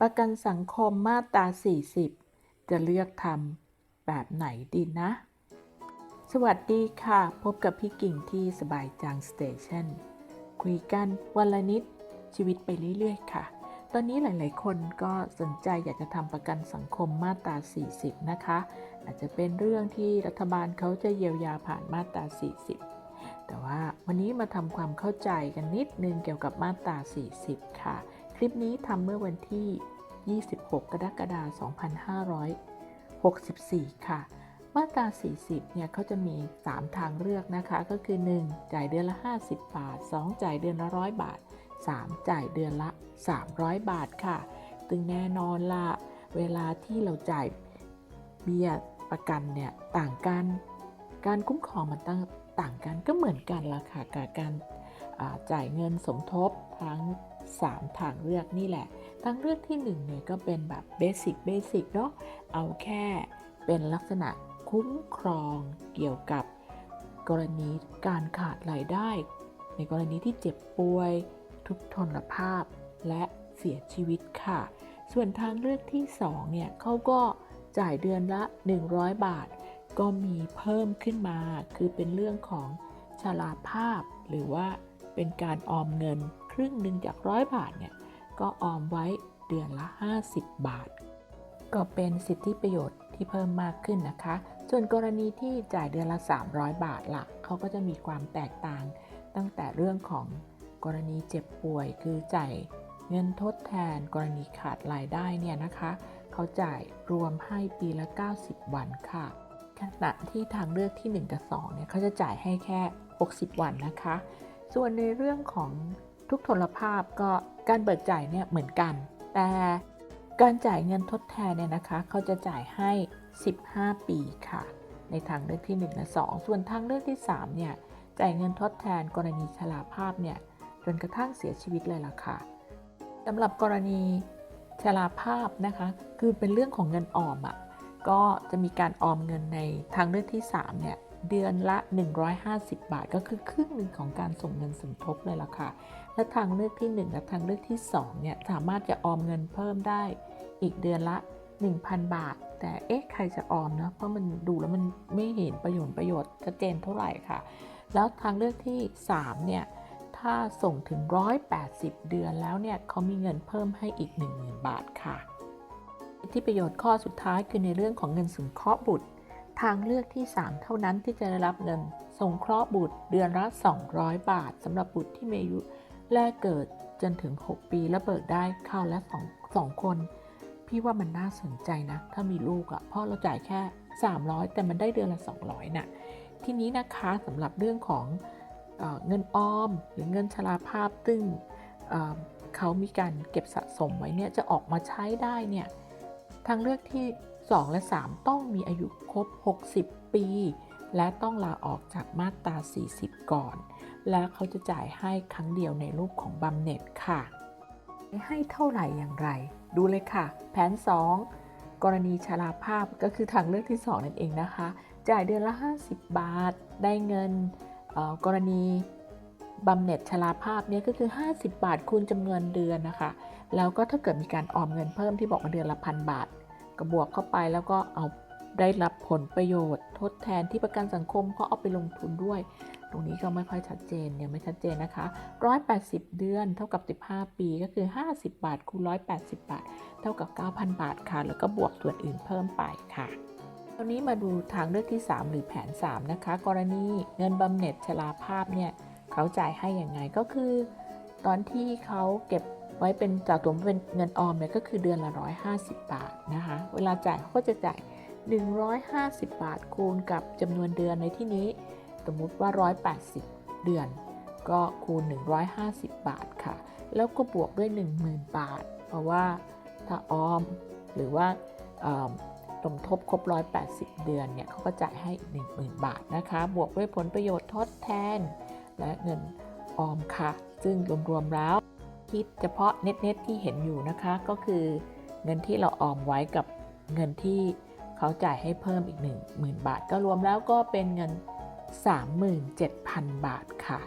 ประกันสังคมมาตรา 40 จะเลือกทำแบบไหนดีนะ สวัสดีค่ะ พบกับพี่กิ่งที่สบายจังสเตชันคุยกันวันละนิดชีวิตไปเรื่อยๆ ค่ะ ตอนนี้หลายๆ คนก็สนใจอยากจะทำประกันสังคมมาตรา 40 นะคะ อาจจะเป็นเรื่องที่รัฐบาลเขาจะเยียวยาผ่านมาตรา 40 แต่ว่าวันนี้มาทำความเข้าใจกันนิดนึงเกี่ยวกับมาตรา 40 ค่ะ ลิปนี้ทำเมื่อวันที่ 26 กรกฎาคม 2564 ค่ะ มาตรา 40 เนี่ยเขาจะมี 3 ทางเลือกนะคะ ก็คือ 1. จ่ายเดือนละ 50 บาท 2. จ่ายเดือนละ 100 บาท 3. จ่ายเดือนละ 300 บาทค่ะ ตึงแน่นอนละเวลาที่เราจ่ายเบี้ยประกันเนี่ยต่างกัน การคุ้มครองมันต่างกันก็เหมือนกันละค่ะกับการ จ่ายเงินสมทบทั้ง 3 ทางเลือกนี่แหละ ทางเลือกที่1เนี่ยก็เป็นแบบเบสิกเบสิกเนาะเอาแค่เป็นลักษณะคุ้มครองเกี่ยวกับกรณีการขาดรายได้ ในกรณีที่เจ็บป่วย ทุกทนภาพและเสียชีวิตค่ะ ส่วนทางเลือกที่ 2 เนี่ยเขาก็จ่ายเดือนละ 100 บาท ก็มีเพิ่มขึ้นมา คือเป็นเรื่องของชราภาพหรือว่า เป็นการออมเงินครึ่งหนึ่งจากร้อยบาทเนี่ยก็ออมไว้เดือนละ 50 บาท ก็เป็นสิทธิประโยชน์ที่เพิ่มมากขึ้นนะคะ ส่วนกรณีที่จ่ายเดือนละ 300 บาทละเขาก็จะมีความแตกต่าง ตั้งแต่เรื่องของกรณีเจ็บป่วยคือจ่ายเงินทดแทนกรณีขาดรายได้เนี่ยนะคะ เขาจ่ายรวมให้ปีละ 90 วันค่ะ ขณะที่ทางเลือกที่ 1 กับ2เนี่ยเขาจะจ่ายให้แค่ 60 วันนะคะ ส่วนในเรื่องของทุกทนภาพก็การเบิกจ่ายเนี่ยเหมือนกัน แต่การจ่ายเงินทดแทนเนี่ยนะคะ เขาจะจ่ายให้ 15 ปีค่ะ ในทางเลือกที่ 1 และ 2 ส่วนทางเลือกที่ 3 เนี่ย จ่ายเงินทดแทนกรณีชราภาพเนี่ย จนกระทั่งเสียชีวิตเลยล่ะค่ะสำหรับกรณีชราภาพนะคะ คือเป็นเรื่องของเงินออมอะ่ะ ก็จะมีการออมเงินในทางเลือกที่ 3 เนี่ย เดือนละ 150 บาท ก็คือครึ่งหนึ่งของการส่งเงินสมทบเลยล่ะค่ะ และทางเลือกที่ 1 และทางเลือกที่2เนี่ยสามารถจะออมเงินเพิ่มได้อีกเดือนละ 1,000 บาท แต่เอ๊ะใครจะออมเนาะเพราะมันดูแล้วมันไม่เห็นประโยชน์ประโยชน์ชัดเจนเท่าไหร่ค่ะ แล้วทางเลือกที่ 3 เนี่ยถ้าส่งถึง 180 เดือนแล้วเนี่ยเขามีเงินเพิ่มให้อีก 10,000 บาทค่ะที่ประโยชน์ข้อสุดท้ายคือในเรื่องของเงินสงเคราะห์บุตร ทางเลือกที่ 3 เท่านั้นที่จะได้รับเงิน สงเคราะห์บุตรเดือนละ 200 บาทสำหรับบุตรที่มีอายุแรกเกิดจนถึง 6 ปีและเบิกได้เข้าละ2 2คน พี่ว่ามันน่าสนใจนะ ถ้ามีลูกอะ่ะพราะเราจ่ายแค่ 300 แต่มันได้เดือนละ 200น่ะทีนี้นะคะสำหรับเรื่องของเออเงินออม หรือเงินชราภาพซึ่งเเขามีการเก็บสะสมไว้เนี่ยจะออกมาใช้ได้เนี่ยทางเลือกที่ 2 และ 3 ต้องมีอายุครบ 60 ปี และต้องลาออกจากมาตรา 40 ก่อน และเขาจะจ่ายให้ครั้งเดียวในรูปของบำเหน็จค่ะ ให้เท่าไหร่อย่างไร ดูเลยค่ะ แผน 2 กรณีชราภาพก็คือทางเลือกที่ 2 นั่นเองนะคะ จ่ายเดือนละ 50 บาท ได้เงินเอ่อกรณีบำเหน็จชราภาพเนี่ยก็คือ 50 บาทคูณจำนวนเดือนนะคะ แล้วก็ถ้าเกิดมีการออมเงินเพิ่มที่บอกมาเดือนละพันบาท ก็บวกเข้าไปแล้วก็เอาได้รับผลประโยชน์ ทดแทนที่ประกันสังคมเขาเอาไปลงทุนด้วย ตรงนี้ก็ไม่ค่อยชัดเจนยังไม่ชัดเจนนะคะ 180 เดือนเท่ากับ 15 ปีก็คือ 50 บาทคูณ180 บาท เท่ากับ 9,000 บาทค่ะ แล้วก็บวกส่วนอื่นเพิ่มไปค่ะตอนนี้มาดูทางเลือกที่ 3 หรือแผน 3 นะคะ กรณีเงินบำเหน็จชราภาพเนี่ยเขาจ่ายให้อย่างไงก็คือ ตอนที่เขาเก็บ ไว้เป็นจ่าตัวเป็นเงินออมเนี่ยก็คือเดือนละ 150 บาทนะคะ เวลาจ่ายเขาก็จะจ่าย 150 บาทคูณกับจำนวนเดือนในที่นี้ สมมุติว่า 180 เดือน ก็คูณ 150 บาทค่ะ แล้วก็บวกด้วย 10,000 บาท เพราะว่าถ้าออมหรือว่าสมทบครบ 180 เดือนเนี่ยเขาก็จ่ายให้ 10,000 บาทนะคะ บวกด้วยผลประโยชน์ทดแทน และเงินออมค่ะ ซึ่งรวมๆแล้ว คิดเฉพาะเน็ตๆที่เห็นอยู่นะคะก็คือเงินที่เราออมไว้กับเงินที่เขาจ่ายให้เพิ่มอีก 10,000 บาท ก็รวมแล้วก็เป็นเงิน 37,000 บาทค่ะ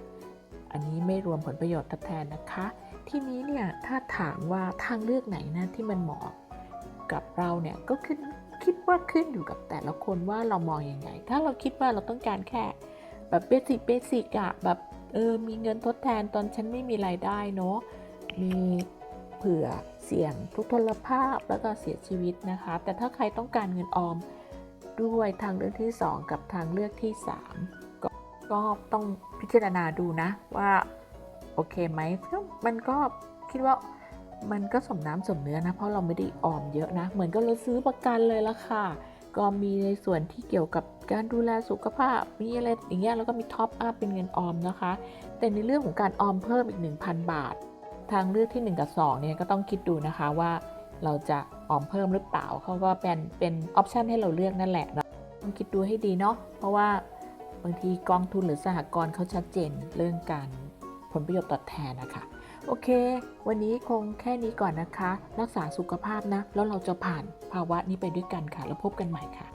อันนี้ไม่รวมผลประโยชน์ทดแทนนะคะ ที่นี้เนี่ยถ้าถามว่าทางเลือกไหนนะที่มันเหมาะกับเราเนี่ยก็ขึ้นคิดว่าขึ้นอยู่กับแต่ละคนว่าเรามองยังไง ถ้าเราคิดว่าเราต้องการแค่แบบเบสิกเบสิกอะแบบเออมีเงินทดแทนตอนฉันไม่มีรายได้เนาะ มีเผื่อเสี่ยงทุกพลภาพแล้วก็เสียชีวิตนะคะ แต่ถ้าใครต้องการเงินออมด้วยทางเลือกที่ 2 กับทางเลือกที่ 3 ก็ก็ต้องพิจารณาดูนะว่า โอเคไหมมันก็คิดว่ามันก็สมน้ำสมเนื้อนะ เพราะเราไม่ได้ออมเยอะนะ เหมือนก็เราซื้อประกันเลยละค่ะ ก็มีในส่วนที่เกี่ยวกับการดูแลสุขภาพ มีอะไรอย่างเงี้ยแล้วก็มีท็อปอัพเป็นเงินออมนะคะ แต่ในเรื่องของการออมเพิ่มอีก 1,000 บาท ทางเลือกที่ 1 กับ2เนี่ยก็ต้องคิดดูนะคะว่าเราจะออมเพิ่มหรือเปล่าเขาก็เป็นเป็นออปชันให้เราเลือกนั่นแหละเนาะต้องคิดดูให้ดีเนาะเพราะว่าบางทีกองทุนหรือสหกรณ์เขาชัดเจนเรื่องการผลประโยชน์ตอบแทนนะคะโอเค วันนี้คงแค่นี้ก่อนนะคะ รักษาสุขภาพนะ แล้วเราจะผ่านภาวะนี้ไปด้วยกันค่ะ แล้วพบกันใหม่ค่ะ